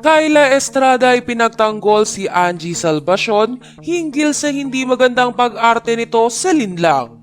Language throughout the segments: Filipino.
Kayla Estrada ay pinagtanggol si Angie Salvacion hinggil sa hindi magandang pag-arte nito sa linlang.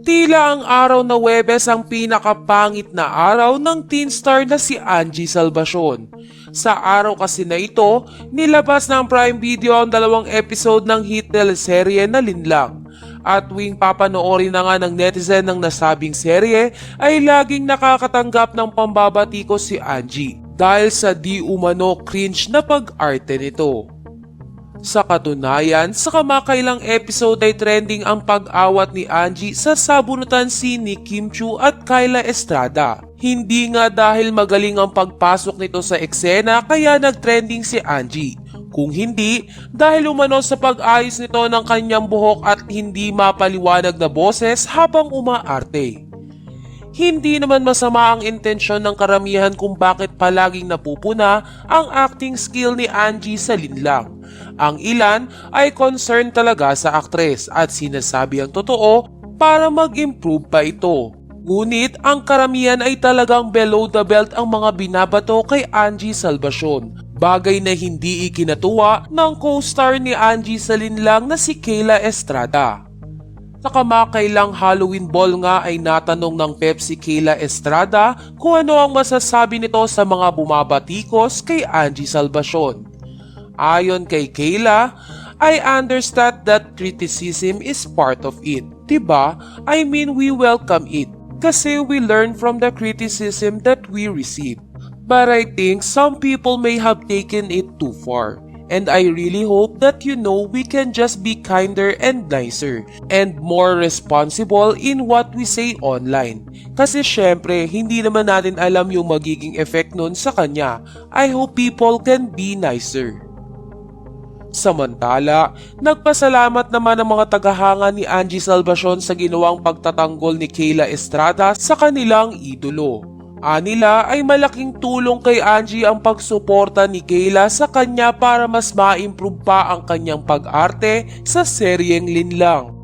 Tila ang araw na Webes ang pinakapangit na araw ng teen star na si Angie Salvacion. Sa araw kasi na ito, nilabas ng Prime Video ang dalawang episode ng hit teleserye na Linlang. At tuwing papanoorin na nga ng netizen ng nasabing serye, ay laging nakakatanggap ng pambabatiko si Angie dahil sa di umano cringe na pag-arte nito. Sa katunayan, sa kamakailang episode ay trending ang pag-awat ni Angie sa sabunutan si ni Kim Chu at Kyla Estrada. Hindi nga dahil magaling ang pagpasok nito sa eksena kaya nagtrending si Angie. Kung hindi, dahil umano sa pag-ayos nito ng kanyang buhok at hindi mapaliwanag na boses habang umaarte. Hindi naman masama ang intensyon ng karamihan kung bakit palaging napupuna ang acting skill ni Angie sa linlang. Ang ilan ay concern talaga sa aktres at sinasabi ang totoo para mag-improve pa ito. Ngunit ang karamihan ay talagang below the belt ang mga binabato kay Angie Salvacion. Bagay na hindi ikinatuwa ng co-star ni Angie sa linlang na si Kayla Estrada. Sa kamakailang Halloween ball nga ay natanong ng Pepsi Kayla Estrada kung ano ang masasabi nito sa mga bumabatikos kay Angie Salvacion. Ayon kay Kayla, I understand that criticism is part of it. Diba? I mean we welcome it. Kasi we learn from the criticism that we receive. But I think some people may have taken it too far. And I really hope that you know we can just be kinder and nicer and more responsible in what we say online. Kasi syempre, hindi naman natin alam yung magiging effect nun sa kanya. I hope people can be nicer. Samantala, nagpasalamat naman ang mga tagahanga ni Angie Salvacion sa ginawang pagtatanggol ni Kayla Estrada sa kanilang idolo. Anila ay malaking tulong kay Angie ang pagsuporta ni Kayla sa kanya para mas ma-improve pa ang kanyang pag-arte sa seryeng linlang.